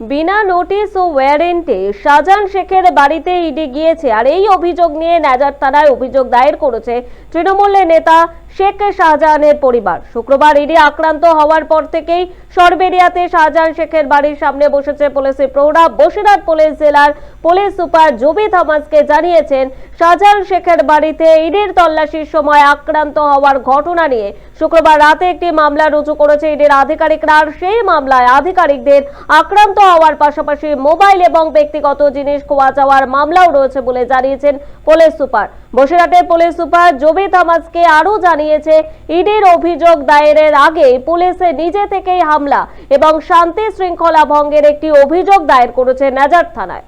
বিনা notice ও ওয়ারেন্টে শাহজাহান শেখের বাড়িতে ED গিয়েছে, আর এই অভিযোগ নিয়ে নাজার থানায় অভিযোগ দায়ের করেছে তৃণমূলের নেতা শেখ শাহজাহানের পরিবার। শুক্রবার ইডি আক্রান্ত হওয়ার পর থেকেই সরবেরিয়াতে শাহজাহান শেখের বাড়ির সামনে বসেছে পুলিশের প্রৌঢ়া, বসিরহাট পুলিশ জেলার পুলিশ সুপার জবি থমাসকে জানিয়েছেন শাহজাহান শেখের বাড়িতে ইডির তল্লাশির সময় আক্রান্ত হওয়ার ঘটনা নিয়ে শুক্রবার রাতে একটি মামলা রুজু করেছে ইডির আধিকারিকরা সেই মামলায় আধিকারিকদের আক্রান্ত হওয়ার পাশাপাশি মোবাইল এবং ব্যক্তিগত জিনিস খোয়া যাওয়ার মামলাও রয়েছে বলে জানিয়েছেন পুলিশ সুপার। বসিরহাটের পুলিশ সুপার জবি তামাজকে আরও জানিয়েছে, ইডির অভিযোগ দায়েরের আগে পুলিশে নিজে থেকেই হামলা এবং শান্তি শৃঙ্খলা ভঙ্গের একটি অভিযোগ দায়ের করেছে নাজার থানায়।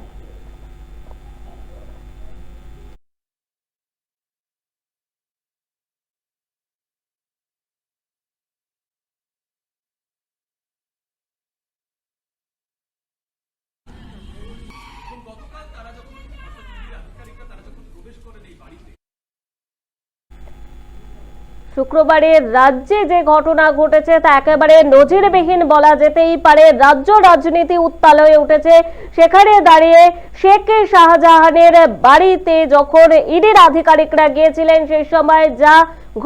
শুক্রবারের রাজ্যে যে ঘটনা ঘটেছে তা একেবারে নজিরবিহীন বলা যেতেই পারে। রাজ্য রাজনীতি উত্তাল হয়ে উঠেছে। সেখানে দাঁড়িয়ে শেখ শাহজাহানের বাড়িতে যখন ইডির আধিকারিকরা গিয়েছিলেন সেই সময় যা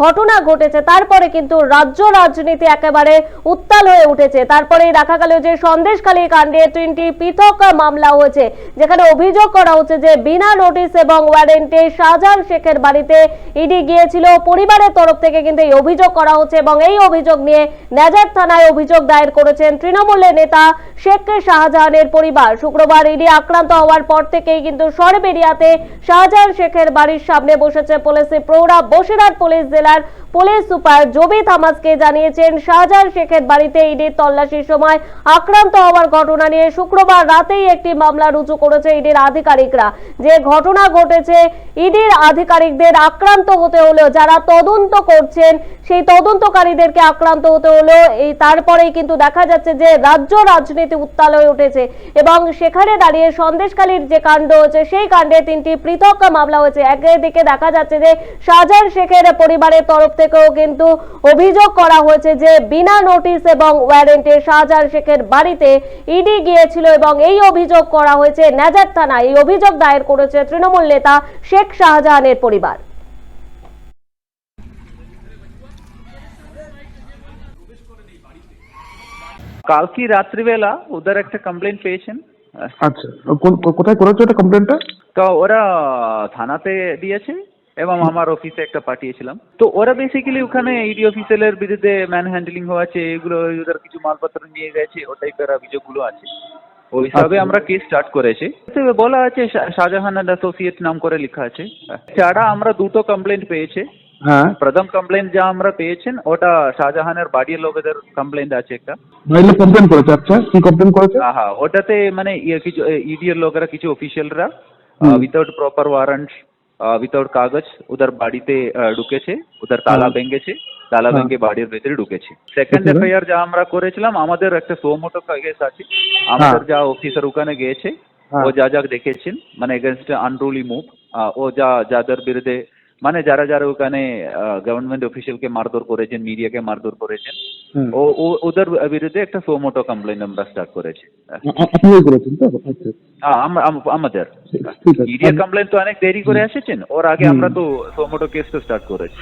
ঘটনা ঘটেছে। তারপরে কিন্তু রাজ্য রাজনীতি একেবারে উত্তাল হয়ে উঠেছে। তারপরেই দেখা গেল যে সন্দেশখালী কাণ্ডে তিনটি পৃথক মামলা হয়েছে, যেখানে অভিযোগ করা হচ্ছে যে বিনা নোটিশ এবং ওয়ারেন্টে শাহজাহান শেখের বাড়িতে ইডি গিয়েছিল। পরিবারের তরফ থেকে কিন্তু এই অভিযোগ করা হচ্ছে এবং এই অভিযোগ নিয়ে নাজার থানায় অভিযোগ দায়ের করেছেন তৃণমূলের নেতা শেখ শাহজাহানের পরিবার। শুক্রবার ইডি আক্রান্ত হওয়ার পর থেকেই কিন্তু সরবেরিয়াতে শাহজাহান শেখের বাড়ির সামনে বসেছে পুলিশের প্রৌঢ়া বসিরহাট পুলিশ জেলার পুলিশ সুপার জবি থামাসকে জানিয়েছেন, শাহজাহান শেখের বাড়িতে ইডির তল্লাশির সময় আক্রান্ত হওয়ার ঘটনা নিয়ে শুক্রবার রাতেই একটি মামলা রুজু করেছে ইডির আধিকারিকরা। যে ঘটনা ঘটেছে, ইডির আধিকারিকদের আক্রান্ত হতে হলেও যারা তদন্ত করছেন, সেই তদন্তকারীদেরকে আক্রান্ত হতে হলো এই তারপরেই কিন্তু দেখা যাচ্ছে যে রাজ্য রাজনীতি উত্তাল হয়ে উঠেছে এবং সেখানে দাঁড়িয়ে সন্দেশকালীর যে কাণ্ড হয়েছে, সেই কাণ্ডে তিনটি পৃথক মামলা হয়েছে। একদিকে দেখা যাচ্ছে যে শাহজাহান শেখের পরিবারের তরফ থেকেও কিন্তু অভিযোগ করা হয়েছে যে বিনা নোটিশ এবং ওয়ারেন্টে শাহজাহান শেখের বাড়িতে ইডি গিয়েছিল এবং এই অভিযোগ করা হয়েছে নাজার থানায়। এই অভিযোগ দায়ের করেছে তৃণমূল নেতা শেখ শাহজাহানের পরিবার। কালকে রাত্রিবেলা ওদের একটা কমপ্লেন পেয়েছেন। আচ্ছা কোথায় করেছ এটা কমপ্লেনটা তো ওরা থানাতে দিয়েছে। এবং আমার অফিসে একটা পাঠিয়েছিলাম। তো ওরা বেসিক্যালি ওখানে ইডি অফিসারের বিরুদ্ধে ম্যান হ্যান্ডলিং হয়েছে এগুলো ওদের কিছু মালপত্র নিয়ে গেছে ও টাইপের অভিযোগগুলো আছে। ওই হিসাবে আচ্ছা। আমরা কেস স্টার্ট করেছি। বলা আছে শাহজাহান অ্যাসোসিয়েট নাম করে লেখা আছে। ছাড়া আমরা দুটো কমপ্লেন পেয়েছে হ্যাঁ। প্রথম কমপ্লেন যা আমরা পেয়েছেন ওটা শাহজাহানের বাড়ির লোকেদের কমপ্লেন আছে একটা। কমপ্লেন করেছে আচ্ছা কি কমপ্লেন করেছে? হ্যাঁ ওটাতে মানে ইয়ে কিছু ইডিএর লোকেরা কিছু অফিসিয়ালরা হুম। উইথাউট প্রপার ওয়ারেন্ট উইথাউট কাগজ ওদের বাড়িতে ঢুকেছে ওদের তালা হ্যাঁ। ভেঙেছে তালা হ্যাঁ। ভেঙে বাড়ির ভেতরে ঢুকেছে সেকেন্ড। এফআইআর যা আমরা করেছিলাম আমাদের একটা সোমোটো কেস আছে আমাদের যা অফিসার ওখানে গিয়েছে হ্যাঁ। ও যা যা দেখেছেন মানে এগেনস্ট আনরুলি মুভ ও যা যাদের বিরুদ্ধে মানে যারা যারা ওখানে গভর্নমেন্ট অফিসিয়ালকে মারধর করেছেন মিডিয়াকে মারধর করেছেন ও ওদের বিরুদ্ধে একটা সোমোটো কমপ্লেন আমরা স্টার্ট করেছি। আচ্ছা। আম- আম- আমাদের। মিডিয়া কমপ্লেন তো অনেক দেরি করে এসেছেন ওর আগে আমরা তো সোমোটো কেস তো স্টার্ট করেছি।